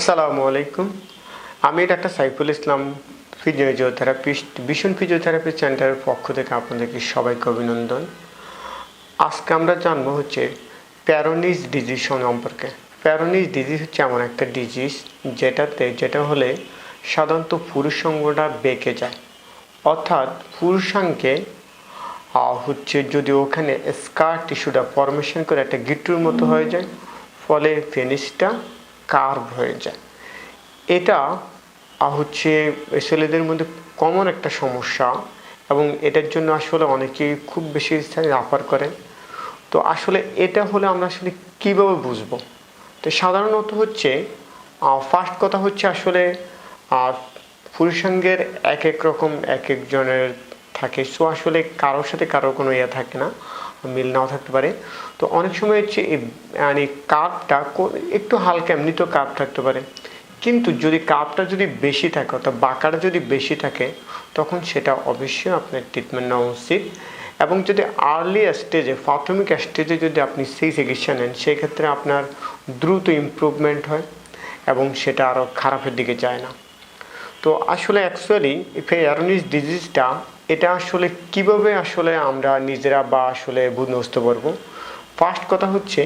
আসসালামু আলাইকুম। আমি ডাক্তার সাইফুল ইসলাম ফিজিওথেরাপিস্ট ভীষণ ফিজিওথেরাপি সেন্টারের পক্ষ থেকে আপনাদেরকে সবাইকে অভিনন্দন। আজকে আমরা জানব হচ্ছে প্যারোনিস ডিজিজ সম্পর্কে। প্যারোনিস ডিজিজ হচ্ছে এমন একটা ডিজিজ যেটাতে, যেটা হলে সাধারণত পুরুষাঙ্গটা বেঁকে যায়। অর্থাৎ পুরুষাঙ্গে হচ্ছে যদি ওখানে স্কার টিস্যুটা ফরমেশন করে একটা গিট্টুর মতো হয়ে যায়, ফলে ফেনিসটা কার্ভ হয়ে যায়। এটা হচ্ছে ছেলেদের মধ্যে কমন একটা সমস্যা এবং এটার জন্য আসলে অনেকেই খুব বেশি স্থানে রাফার করেন। তো আসলে এটা হলে আমরা আসলে কীভাবে বুঝব? তো সাধারণত হচ্ছে ফার্স্ট কথা হচ্ছে আসলে পুরুষাঙ্গের এক এক রকম এক একজনের থাকে। সো আসলে কারোর সাথে কারোর কোনো ইয়ে থাকে না। মিল নাও থাকতে পারে। তো অনেক সময় হচ্ছে মানে কাপটা একটু হালকা এমনি তো কাপ থাকতে পারে। কিন্তু যদি কাপটা যদি বেশি থাকে, অর্থাৎ বাঁকাটা যদি বেশি থাকে, তখন সেটা অবশ্যই আপনার ট্রিটমেন্ট নেওয়া উচিত। এবং যদি আর্লি স্টেজে প্রাথমিক স্টেজে যদি আপনি সেই চিকিৎসা নেন সেই ক্ষেত্রে আপনার দ্রুত ইমপ্রুভমেন্ট হয় এবং সেটা আরও খারাপের দিকে যায় না। তো আসলে অ্যাকচুয়ালি অ্যারোনিস ডিজিজটা এটা আসলে কীভাবে আসলে আমরা নিজেরা বা আসলে বুঝতে পারব ফার্স্ট কথা হচ্ছে,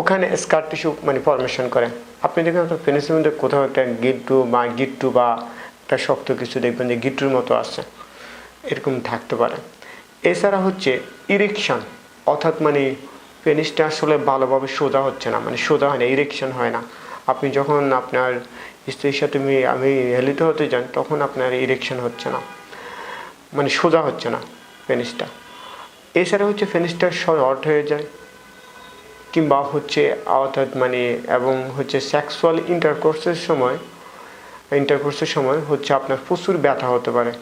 ওখানে স্কার টিস্যু মানে ফরমেশন করে। আপনি দেখবেন আপনার পেনিসের মধ্যে কোথাও একটা গিট্টু বা গিট্টু বা একটা শক্ত কিছু দেখবেন যে গিট্টুর মতো আছে। এরকম থাকতে পারে। এছাড়া হচ্ছে ইরেকশন অর্থাৎ মানে পেনিসটা আসলে ভালোভাবে সোজা হচ্ছে না মানে সোজা হয় না ইরেকশন হয় না। আপনি যখন আপনার স্ত্রীর সাথে আমি হেলিত হতে যান, তখন আপনার ইরেকশন হচ্ছে না। মানে সোজা হচ্ছে না পেনিসটা এছাড়া হচ্ছে পেনিসটা শর্ট হয়ে যায়, কিংবা হচ্ছে অর্থাৎ মানে এবং হচ্ছে সেক্সুয়াল ইন্টারকোর্সের সময় ইন্টারকোর্সের সময় হচ্ছে আপনার প্রচুর ব্যথা হতে পারে।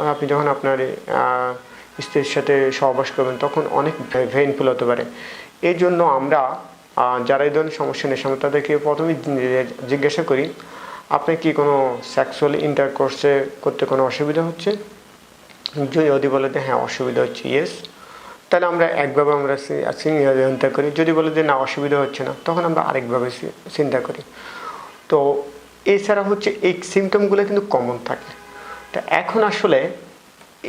আর আপনি যখন আপনার স্ত্রীর সাথে সহবাস করবেন, তখন অনেক ভেইনফুল হতে পারে। এই জন্য আমরা যারা এই ধরনের সমস্যা নেই তাদেরকে প্রথমে জিজ্ঞাসা করি আপনি কি কোনো সেক্সুয়াল ইন্টারকোর্সে করতে কোনো অসুবিধা হচ্ছে? যদি বলে যে হ্যাঁ অসুবিধা হচ্ছে ইয়েস তাহলে আমরা একভাবে আমরা চিন্তা করি। যদি বলে যে না, অসুবিধা হচ্ছে না, তখন আমরা আরেকভাবে চিন্তা করি। তো এছাড়া হচ্ছে এই সিমটমগুলো কিন্তু কমন থাকে। তা এখন আসলে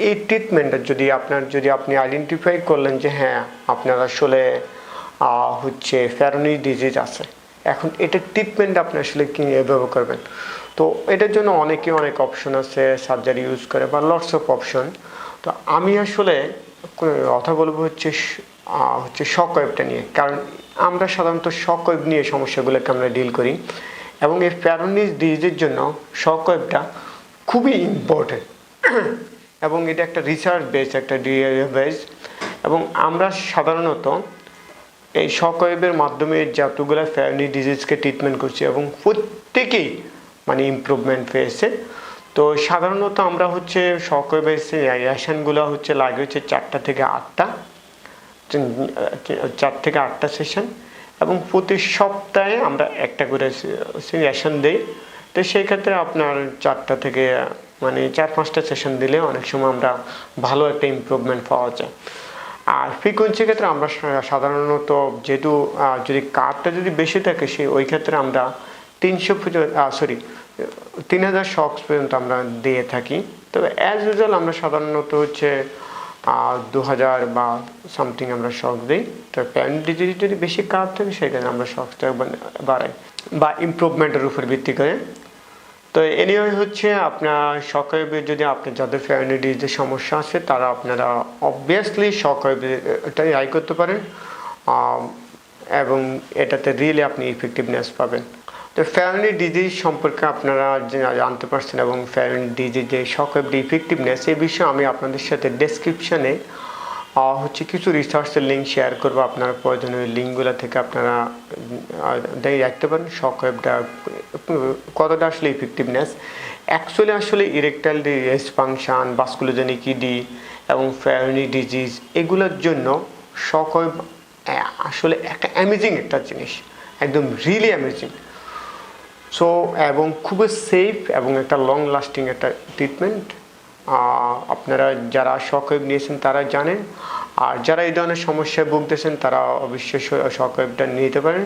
এই ট্রিটমেন্টটা যদি আপনার, যদি আপনি আইডেন্টিফাই করলেন যে হ্যাঁ আপনার আসলে হচ্ছে ফ্যারোনি ডিজিজ আছে এখন এটার ট্রিটমেন্ট আপনি আসলে কী ব্যবহার করবেন? তো এটার জন্য অনেকে অনেক অপশন আছে সার্জারি ইউজ করে বা লটস অফ অপশন তো আমি আসলে কথা বলব হচ্ছে হচ্ছে শক ওয়েবটা নিয়ে। কারণ আমরা সাধারণত শক ওয়েব নিয়ে সমস্যাগুলোকে আমরা ডিল করি। এবং এই প্যারোনিস ডিজিজের জন্য শক ওয়েবটা খুবই ইম্পর্টেন্ট এবং এটা একটা রিসার্চ বেস একটা বেস এবং আমরা সাধারণত এই শকওয়েভের মাধ্যমে যতগুলো ফ্যামিলি ডিজিজকে ট্রিটমেন্ট করছি এবং প্রত্যেকেই মানে ইমপ্রুভমেন্ট পেয়েছে। তো সাধারণত আমরা হচ্ছে শকওয়েভের রিয়াকশানগুলো হচ্ছে লাগে হচ্ছে চারটা থেকে আটটা চার থেকে আটটা সেশন এবং প্রতি সপ্তাহে আমরা একটা করে সেশন দিই। তো সেই ক্ষেত্রে আপনার চারটা থেকে মানে চার পাঁচটা সেশন দিলে অনেক সময় আমরা ভালো একটা ইমপ্রুভমেন্ট পাওয়া যায়। আর ফ্রিকোয়েন্সির ক্ষেত্রে আমরা সাধারণত যেহেতু যদি কার্ডটা যদি বেশি থাকে সেই ওই ক্ষেত্রে আমরা তিনশো সরি তিন হাজার শক্স পর্যন্ত আমরা দিয়ে থাকি। তবে অ্যাজ ইউজুয়াল আমরা সাধারণত হচ্ছে দু হাজার বা সামথিং আমরা শক দিই। তো প্যান্ট ডিজিজ যদি বেশি কাপ থাকে, সেখানে আমরা শকসটা বাড়াই বা ইমপ্রুভমেন্টের উপর ভিত্তি করে তো এনিওয়ে হচ্ছে আপনার শকওয়েভে যদি আপনার যাদের ফ্যামিলি ডিজিজের সমস্যা আছে, তারা আপনারা অবভিয়াসলি শকওয়েভটাই আই করতে পারেন। এবং এটাতে রিয়েলি আপনি ইফেক্টিভনেস পাবেন। তো ফ্যামিলি ডিজিজ সম্পর্কে আপনারা জানতে পারছেন এবং ফ্যামিলি ডিজিজ যে শকওয়েভ ইফেক্টিভনেস এই বিষয়ে আমি আপনাদের সাথে ডেসক্রিপশনে হচ্ছে কিছু রিসার্চের লিঙ্ক শেয়ার করব। আপনারা প্রয়োজনীয় লিঙ্কগুলো থেকে আপনারা দেখে রাখতে পারেন। শক ওয়েবটা কতটা আসলে ইফেক্টিভনেস অ্যাকচুয়ালি আসলে ইরেকটাইল ফাংশন বাস্কুলোজেনিক ইডি এবং ফ্যামিলি ডিজিজ এগুলোর জন্য ওয়েব আসলে একটা অ্যামেজিং একটা জিনিস, একদম রিয়েলি অ্যামেজিং সো এবং খুবই সেফ এবং একটা লং লাস্টিং একটা ট্রিটমেন্ট আপনারা যারা শকওয়েভ নিয়েছেন তারা জানেন। আর যারা এই ধরনের সমস্যায় ভুগতেছেন তারা অবশ্যই শকওয়েভটা নিতে পারেন।